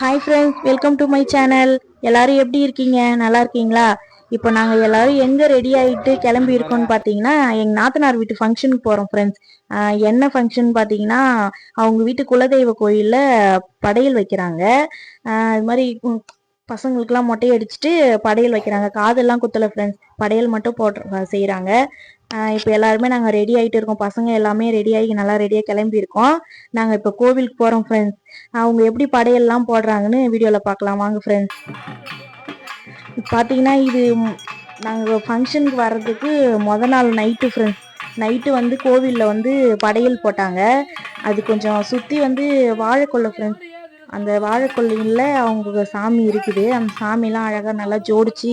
Hi friends welcome to my channel எல்லாரும் எப்படி இருக்கீங்க? நல்லா இருக்கீங்களா? இப்போ நாங்கள் எல்லாரும் எங்கே ரெடி ஆகிட்டு கிளம்பி இருக்கோம்னு பார்த்தீங்கன்னா எங்கள் நாத்தனார் வீட்டு ஃபங்க்ஷனுக்கு போகிறோம் ஃப்ரெண்ட்ஸ் என்ன ஃபங்க்ஷன் பார்த்தீங்கன்னா அவங்க வீட்டு குலதெய்வ கோயிலில் படையல் வைக்கிறாங்க. இது மாதிரி பசங்களுக்கெல்லாம் மொட்டை அடிச்சுட்டு படையல் வைக்கிறாங்க. காதெல்லாம் குத்தலை ஃப்ரெண்ட்ஸ் படையல் மட்டும் போட்டு செய்கிறாங்க இப்போ எல்லாருமே நாங்கள் ரெடி ஆகிட்டு இருக்கோம். பசங்க எல்லாமே ரெடி ஆகி நல்லா ரெடியாக கிளம்பி இருக்கோம். நாங்கள் இப்போ கோவிலுக்கு போகிறோம் ஃப்ரெண்ட்ஸ் அவங்க எப்படி படையல்லாம் போடுறாங்கன்னு வீடியோவில் பார்க்கலாம். வாங்க ஃப்ரெண்ட்ஸ் பார்த்தீங்கன்னா இது நாங்கள் ஃபங்க்ஷனுக்கு வர்றதுக்கு முத நாள் நைட்டு ஃப்ரெண்ட்ஸ் நைட்டு வந்து கோவிலில் வந்து படையல் போட்டாங்க. அது கொஞ்சம் சுற்றி வந்து வாழைக்கொல்லை ஃப்ரெண்ட்ஸ் அந்த வாழைக்கொல்லையில் அவங்க சாமி இருக்குது. அந்த சாமிலாம் அழகாக நல்லா ஜோடிச்சு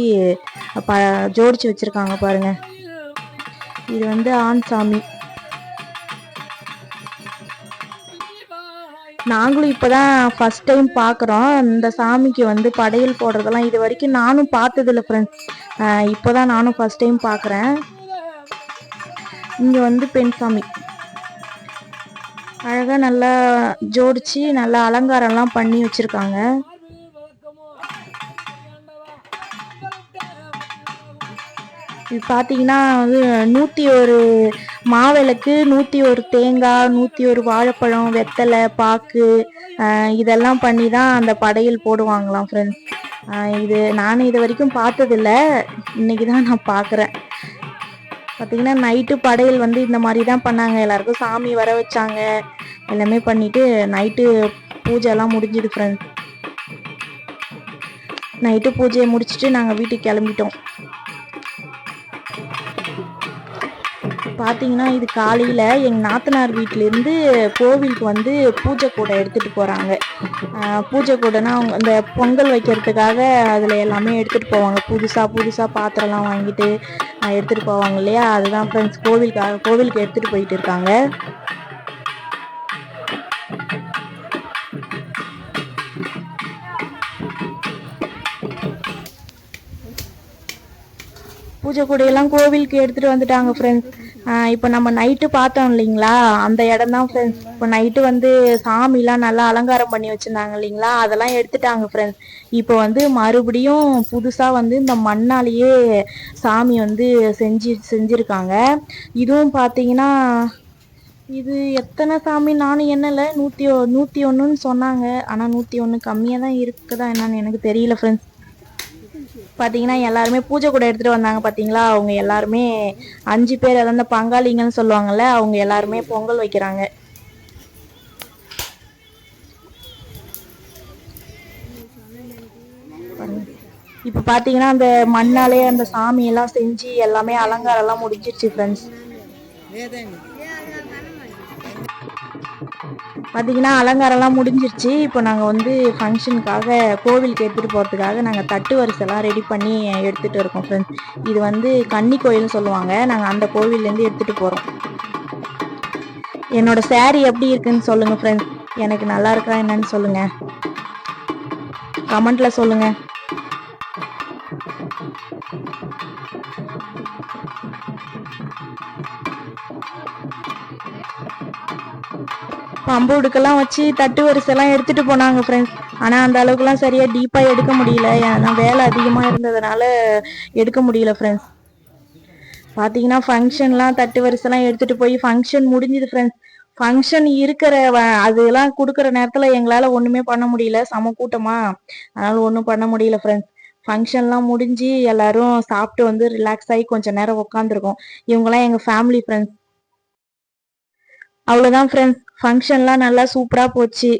ப ஜோடிச்சு வச்சுருக்காங்க பாருங்கள் இது வந்து ஆண் சாமி. நாங்களும் இப்பதான் ஃபர்ஸ்ட் டைம் பார்க்குறோம் இந்த சாமிக்கு வந்து படையல் போடுறதெல்லாம் இது வரைக்கும் நானும் பார்த்ததில்ல ஃப்ரெண்ட்ஸ் இப்போ தான் நானும் ஃபஸ்ட் டைம் பார்க்குறேன் இங்கே வந்து பெண் சாமி. அழகாக நல்லா ஜோடிச்சு நல்லா அலங்காரம்லாம் பண்ணி வச்சுருக்காங்க. பார்த்தீங்கன்னா வந்து நூற்றி ஒரு மாவிளக்கு நூற்றி ஒரு தேங்காய் நூற்றி ஒரு வாழைப்பழம் வெத்தலை பாக்கு இதெல்லாம் பண்ணி தான் அந்த படையல் போடுவாங்களாம் ஃப்ரெண்ட்ஸ் இது நானும் இது வரைக்கும் பார்த்ததில்ல. இன்னைக்கு தான் நான் பார்க்குறேன் பார்த்தீங்கன்னா நைட்டு படையல் வந்து இந்த மாதிரி தான் பண்ணாங்க. எல்லாருக்கும் சாமி வர வச்சாங்க. எல்லாமே பண்ணிட்டு நைட்டு பூஜைலாம் முடிஞ்சுது ஃப்ரெண்ட்ஸ் நைட்டு பூஜையை முடிச்சுட்டு நாங்கள் வீட்டுக்கு கிளம்பிட்டோம். பார்த்தீங்கன்னா இது காலையில் எங்கள் நாத்தனார் வீட்டிலேருந்து கோவிலுக்கு வந்து பூஜை கூடை எடுத்துகிட்டு போகிறாங்க பூஜை கூடைனா அவங்க அந்த பொங்கல் வைக்கிறதுக்காக அதில் எல்லாமே எடுத்துகிட்டு போவாங்க. புதுசாக புதுசாக பாத்திரம்லாம் வாங்கிட்டு எடுத்துகிட்டு போவாங்க இல்லையா? அதுதான் ஃப்ரெண்ட்ஸ் கோவிலுக்காக கோவிலுக்கு எடுத்துகிட்டு போயிட்டு இருக்காங்க. பூஜை கூடையெல்லாம் கோவிலுக்கு எடுத்துகிட்டு வந்துட்டாங்க ஃப்ரெண்ட்ஸ் இப்போ நம்ம நைட்டு பார்த்தோம் இல்லைங்களா? அந்த இடம் தான் ஃப்ரெண்ட்ஸ் இப்போ நைட்டு வந்து சாமிலாம் நல்லா அலங்காரம் பண்ணி வச்சிருந்தாங்க இல்லைங்களா? அதெல்லாம் எடுத்துட்டாங்க ஃப்ரெண்ட்ஸ் இப்போ வந்து மறுபடியும் புதுசாக வந்து இந்த மண்ணாலேயே சாமி வந்து செஞ்சு செஞ்சுருக்காங்க. இதுவும் பார்த்தீங்கன்னா இது எத்தனை சாமி? நானும் என்னல நூற்றி நூற்றி ஒன்றுன்னு சொன்னாங்க. ஆனால் நூற்றி ஒன்று கம்மியாக தான் இருக்குதா என்னன்னு எனக்கு தெரியல ஃப்ரெண்ட்ஸ் பார்த்தீங்கன்னா எல்லாருமே பூஜை கூட எடுத்துகிட்டு வந்தாங்க பார்த்தீங்களா அவங்க எல்லாருமே அஞ்சு பேர் அதாவது அந்த பங்காளிங்கன்னு சொல்லுவாங்கல்ல அவங்க எல்லாருமே பொங்கல் வைக்கிறாங்க. இப்போ பார்த்தீங்கன்னா அந்த மண்ணாலே அந்த சாமி எல்லாம் செஞ்சு எல்லாமே அலங்காரம் எல்லாம் முடிஞ்சிருச்சு ஃப்ரெண்ட்ஸ் பார்த்தீங்கன்னா அலங்காரம்லாம் முடிஞ்சிருச்சு. இப்போ நாங்கள் வந்து ஃபங்க்ஷனுக்காக கோவிலுக்கு எடுத்துகிட்டு போகிறதுக்காக நாங்கள் தட்டு வரிசைலாம் ரெடி பண்ணி எடுத்துகிட்டு இருக்கோம் ஃப்ரெண்ட்ஸ் இது வந்து கன்னி கோயில்னு சொல்லுவாங்க. நாங்கள் அந்த கோவில்லேருந்து எடுத்துகிட்டு போகிறோம் என்னோடய சேரீ எப்படி இருக்குன்னு சொல்லுங்கள் ஃப்ரெண்ட்ஸ் எனக்கு நல்லா இருக்கா என்னன்னு சொல்லுங்கள் கமெண்ட்டில் சொல்லுங்கள் பம்புடுக்கெல்லாம் வச்சு தட்டு வரிசைலாம் எடுத்துட்டு போனாங்க ஃப்ரெண்ட்ஸ் ஆனா அந்த அளவுக்குலாம் சரியா டீப்பா எடுக்க முடியல. ஏன்னா வேலை அதிகமா இருந்ததுனால எடுக்க முடியல ஃப்ரெண்ட்ஸ் பாத்தீங்கன்னா ஃபங்க்ஷன்லாம் தட்டு வரிசைலாம் எடுத்துட்டு போய் ஃபங்க்ஷன் முடிஞ்சுது ஃப்ரெண்ட்ஸ் ஃபங்க்ஷன் இருக்கிற அதெல்லாம் கொடுக்குற நேரத்துல எங்களால ஒண்ணுமே பண்ண முடியல. செம கூட்டமா. அதனால ஒண்ணும் பண்ண முடியல ஃப்ரெண்ட்ஸ் ஃபங்க்ஷன்லாம் முடிஞ்சு எல்லாரும் சாப்பிட்டு வந்து ரிலாக்ஸ் ஆகி கொஞ்ச நேரம் உட்காந்துருக்கோம் இவங்கெல்லாம் எங்க ஃபேமிலி ஃப்ரெண்ட்ஸ் அவ்வளோதான் ஃப்ரெண்ட்ஸ் ஃபங்க்ஷன்லாம் நல்லா சூப்பராக போச்சு.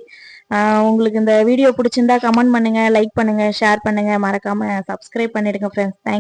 உங்களுக்கு இந்த வீடியோ பிடிச்சிருந்தா கமெண்ட் பண்ணுங்க லைக் பண்ணுங்க ஷேர் பண்ணுங்க. மறக்காம சப்ஸ்கிரைப் பண்ணிடுங்க ஃப்ரெண்ட்ஸ் தேங்க்